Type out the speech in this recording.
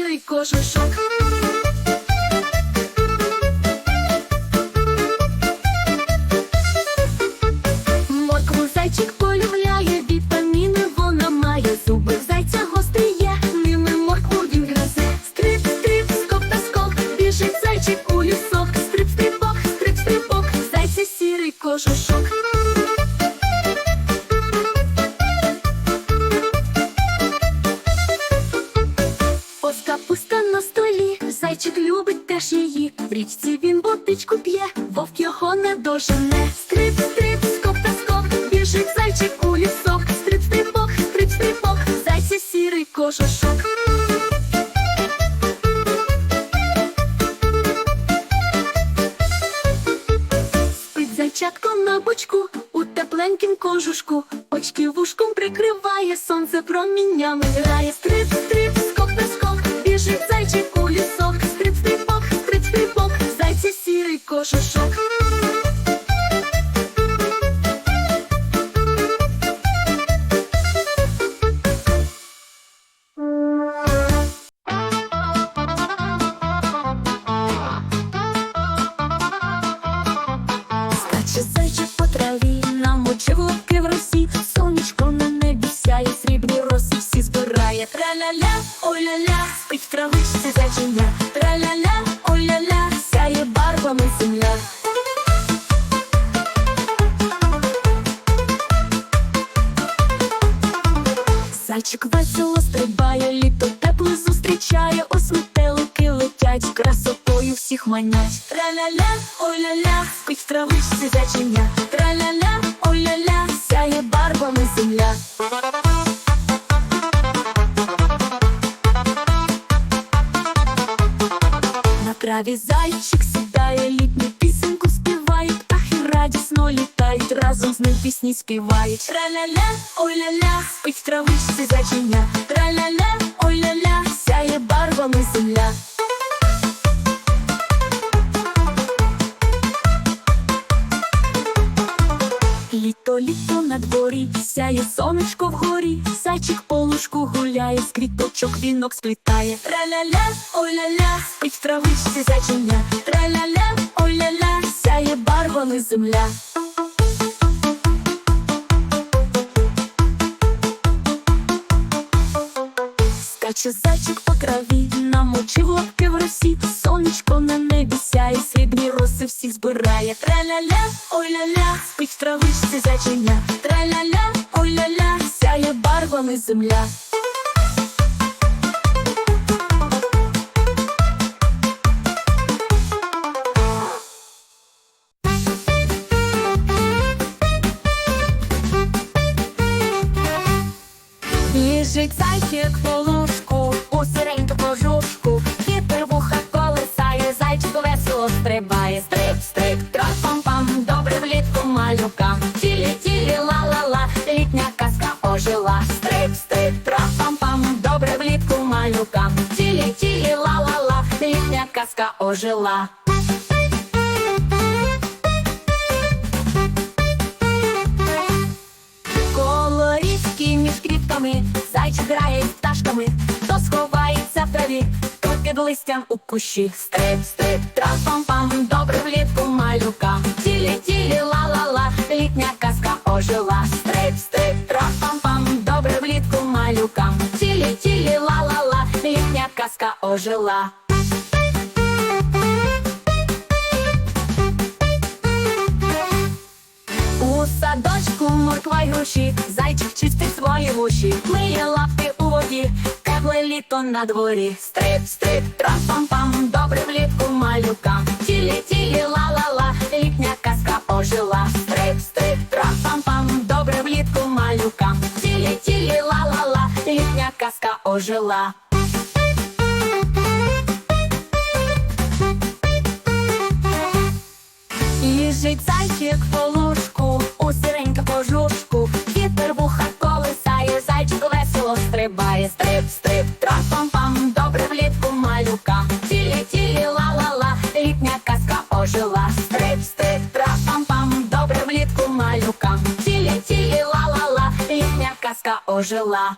білий кожушок. Моркву зайчик полюбляє, вітаміни вона має, зуби зайця гости є, ними моркву він грозе. Стрип, стрип, скок та скок, біжить зайчик у лісок, стрип, стрибок, стрип, стрибок, зайця сірий кожушок. на столі, зайчик любить теж її. В річці він водичку п'є, вовк його не дожене. Стрип, стрип, скоп та скоп, біжить зайчик у лісок. Стрип, стрибок, стрип, стрибок, зайся сірий кожушок. Спить зайчатко на бочку у тепленькім кожушку. Очки вушком прикриває, сонце проміннями грає. Стрип, стрип біжить зайчик у лісок. Стрип, стрипок, зайці сірий кожушок. Зайчик весело стрибає, літо тепле зустрічає, ось метелики летять, красотою всіх манять. Траля-ля, ой-ля-ля, спить в травичці зайчиня. Траля-ля, ой-ля-ля, сяє барвами земля. На траві зайчик сідає, співає, птахи радісно літають, разом з ним пісні співають. Траля-ля, ой-ля-ля, спить в травичці зайчиня. Траля-ля, ой-ля-ля, сяє барвами земля. Літо, літо на дворі, сяє сонечко вгорі, зайчик по лужку гуляє, з квіточок вінок сплітає. Траля-ля, ой-ля-ля, спить в травичці зайчиня. Земля. Скаче зайчик по траві, намочив лапки в росі, сонечко на небі сяє, срібні роси всі збирає. Траля-ля, ой-ля-ля, спить в травичці зайчиня. Траля-ля, ой-ля-ля, сяє барвами земля. Біжить зайчик по лужку, у сиреньку кожушку, Вітер вуха колесає, зайчик весело стрибає. Стрип, стрип, трап-пам-пам, добре влітку малюкам. Тілі, тілі, ла-ла-ла, літня казка ожила. Стрип, стрип, трап-пам-пам, добре влітку малюкам. Тілі, тілі, ла-ла-ла, літня казка ожила. Пташками Хто сховається в траві Хто під листям у кущі Стрип, стрип, трап-пам-пам Добре влітку малюка Тілі, тілі, ла-ла-ла Літня казка ожила. Стрип, стрип, трап-пам-пам Добре влітку малюкам. Тілі, тілі, ла-ла-ла Літня казка ожила. У садочку морква й груші, зайчик чистить свої вуші, літо на дворі. Стрип, стрип, трап-пам-пам, добре влітку малюкам. Тілі, тілі, ла-ла-ла, літня казка ожила. Стрип, стрип, трап-пам-пам, добре влітку малюкам. Тілі, тілі, ла-ла-ла, літня казка ожила. Біжить зайчик по лужку, у сиренька кожушку, вітер вуха колесає, зайчик весело стрибає, стрип, стрип, малюка. Тілі, тілі, ла-ла-ла, літня казка ожила. Стрип, стрип, трап-пам-пам, добре влітку малюкам, Тілі, тілі, ла-ла-ла, літня казка ожила.